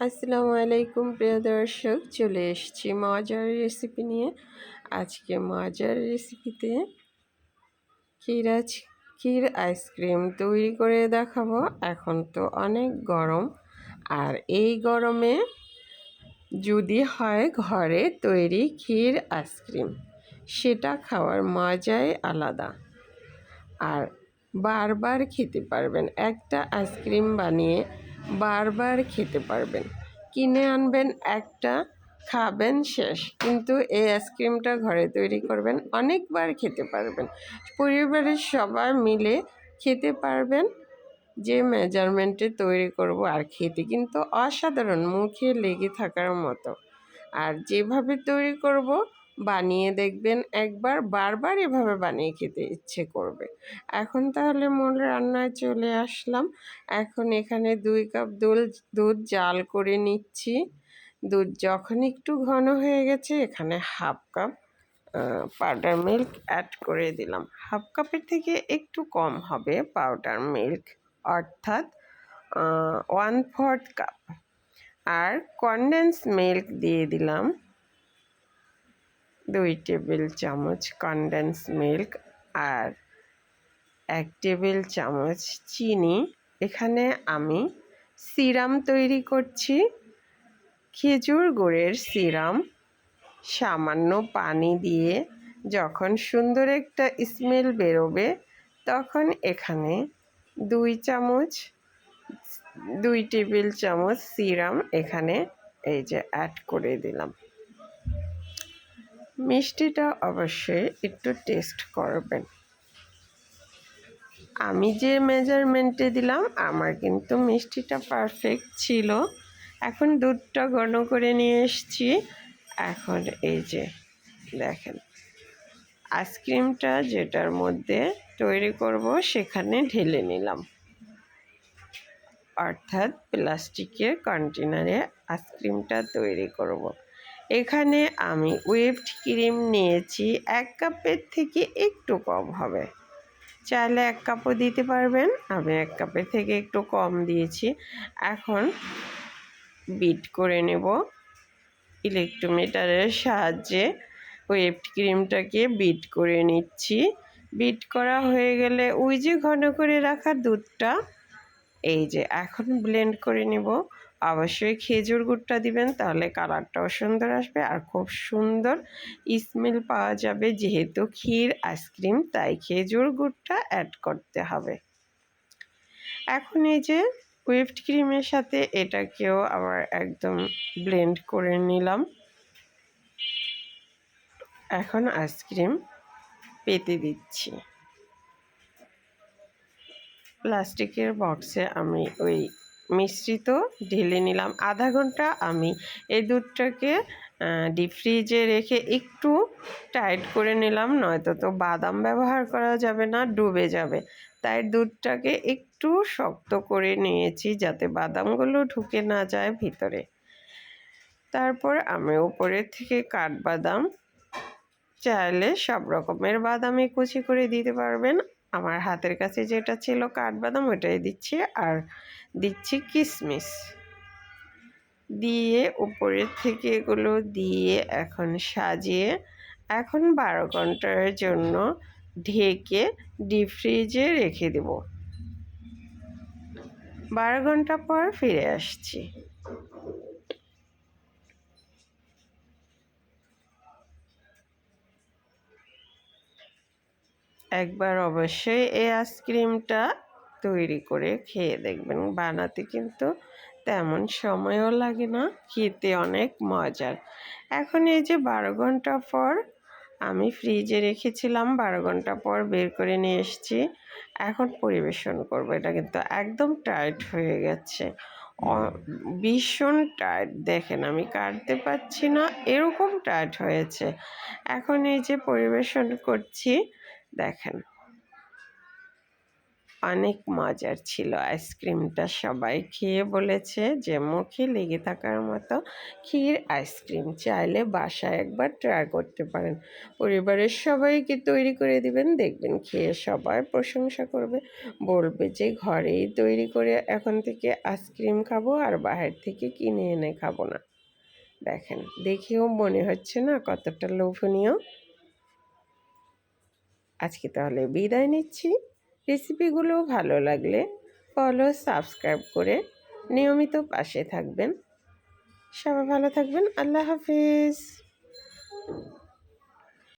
আসসালামু আলাইকুম, প্রিয় দর্শক। চলে এসেছি মজার রেসিপি নিয়ে। আজকে মজার রেসিপিতে ক্ষীর ক্ষীর আইসক্রিম তৈরি করে দেখাবো। এখন তো অনেক গরম। আর এই গরমে যদি হয় ঘরে তৈরি ক্ষীর আইসক্রিম সেটা খাওয়ার মজাই আলাদা। আর বারবার খেতে পারবেন। একটা আইসক্রিম বানিয়ে বারবার খেতে পারবেন। কিনে আনবেন, একটা খাবেন শেষ। কিন্তু এই আইসক্রিমটা ঘরে তৈরি করবেন, অনেকবার খেতে পারবেন। পরিবারের সবাই মিলে খেতে পারবেন, যে মেজারমেন্টে তৈরি করব আর খেতে। কিন্তু অসাধারণ, মুখে লেগে থাকার মতো। আর যেভাবে তৈরি করব বানিয়ে দেখবেন, একবার বারবার এভাবে বানিয়ে খেতে ইচ্ছে করবে। এখন তাহলে মূল রান্নায় চলে আসলাম। এখন এখানে দুই কাপ দুল, দুধ জাল করে নিচ্ছি। দুধ যখন একটু ঘন হয়ে গেছে, এখানে half cup powder milk add করে দিলাম। হাফ কাপের থেকে একটু কম হবে পাউডার মিল্ক অর্থাৎ ওয়ান ফোর্থ কাপ আর কনডেন্স মিল্ক দিয়ে দিলাম। দুই টেবিল চামচ কনডেন্স মিল্ক আর এক টেবিল চামচ চিনি। এখানে আমি সিরাম তৈরি করছি। খেজুর গুড়ের সিরাম, সামান্য পানি দিয়ে যখন সুন্দর একটা স্মেল বেরোবে, তখন এখানে দুই চামচ, দুই টেবিল চামচ সিরাম এখানে এই যে অ্যাড করে দিলাম। মিষ্টিটা অবশ্যই একটু টেস্ট করবেন। আমি যে মেজারমেন্টে দিলাম, আমার কিন্তু মিষ্টিটা পারফেক্ট ছিল। এখন দুধটা ঘন করে নিয়ে এসছি। এখন এই যে দেখেন, আইসক্রিমটা যেটার মধ্যে তৈরি করব সেখানে ঢেলে নিলাম। অর্থাৎ প্লাস্টিকের কন্টেনারে আইসক্রিমটা তৈরি করব। এখানে আমি ওয়েভড ক্রিম নিয়েছি, এক কাপের থেকে একটু কম হবে। চাইলে এক কাপও দিতে পারবেন, আমি এক কাপের থেকে একটু কম দিয়েছি। এখন বিট করে নেব। ইলেকট্রোমিটারের সাহায্যে ওয়েভড ক্রিমটাকে বিট করে নিচ্ছি। বিট করা হয়ে গেলে ওই যে ঘন করে রাখা দুধটা, এই যে এখন ব্লেন্ড করে নেব। অবশ্যই খেজুর গুড়টা দিবেন, তাহলে কালারটাও সুন্দর আসবে। আর খুব সুন্দর স্মেল পাওয়া যাবে, যেহেতু ক্ষীর আইসক্রিম তাই খেজুর গুড়টা অ্যাড করতে হবে। এখন এই যে হুইপড ক্রিমের সাথে এটাকেও আবার একদম ব্লেন্ড করে নিলাম। এখন আইসক্রিম পেতে দিচ্ছি। প্লাস্টিকের বক্সে আমি ওই মিশ্রিত ঢেলে নিলাম। আধা ঘণ্টা আমি এই দুধটাকে ডিপ ফ্রিজে রেখে একটু টাইট করে নিলাম, নয়তো তো বাদাম ব্যবহার করা যাবে না, ডুবে যাবে। তাই দুধটাকে একটু শক্ত করে নিয়েছি যাতে বাদামগুলো ঢুকে না যায় ভিতরে। তারপর আমি উপরের থেকে কাঠবাদাম, চাইলে সব রকমের বাদামই কুচি করে দিতে পারবেন। আমার হাতের কাছে যেটা ছিল কাঠবাদাম ওটাই দিচ্ছি। আর দিচ্ছি কিশমিশ দিয়ে উপরের থেকে এগুলো দিয়ে এখন সাজিয়ে, এখন বারো ঘণ্টার জন্য ঢেকে ডিপ ফ্রিজে রেখে দেব। বারো ঘণ্টা পর ফিরে আসছি। একবার অবশ্যই এই আইসক্রিমটা তৈরি করে খেয়ে দেখবেন। বানাতে কিন্তু তেমন সময়ও লাগে না, খেতে অনেক মজার। এখন এই যে বারো ঘণ্টা পর আমি ফ্রিজে রেখেছিলাম, বারো ঘণ্টা পর বের করে নিয়ে এসেছি। এখন পরিবেশন করব, এটা কিন্তু একদম টাইট হয়ে গেছে। ভীষণ টাইট, দেখেন আমি কাটতে পারছি না, এরকম টাইট হয়েছে। এখন এই যে পরিবেশন করছি দেখেন। অনেক মজার ছিল আইসক্রিমটা সবাই খেয়ে বলেছে যে, মুখে লেগে থাকার মতো ক্ষীর আইসক্রিম চাইলে বাসায় একবার ট্রাই করতে পারেন। পরিবারের সবাইকে তৈরি করে দিবেন, দেখবেন খেয়ে সবাই প্রশংসা করবে। বলবে যে, ঘরেই তৈরি করে এখন থেকে আইসক্রিম খাব আর বাহির থেকে কিনে এনে খাব না। দেখেন, দেখেও মনে হচ্ছে না কতটা লোভনীয়। আজকে তাহলে বিদায় নিচ্ছি। রেসিপিগুলো ভালো লাগলে ফলো সাবস্ক্রাইব করে নিয়মিত পাশে থাকবেন। সবাই ভালো থাকবেন। আল্লাহ হাফিজ।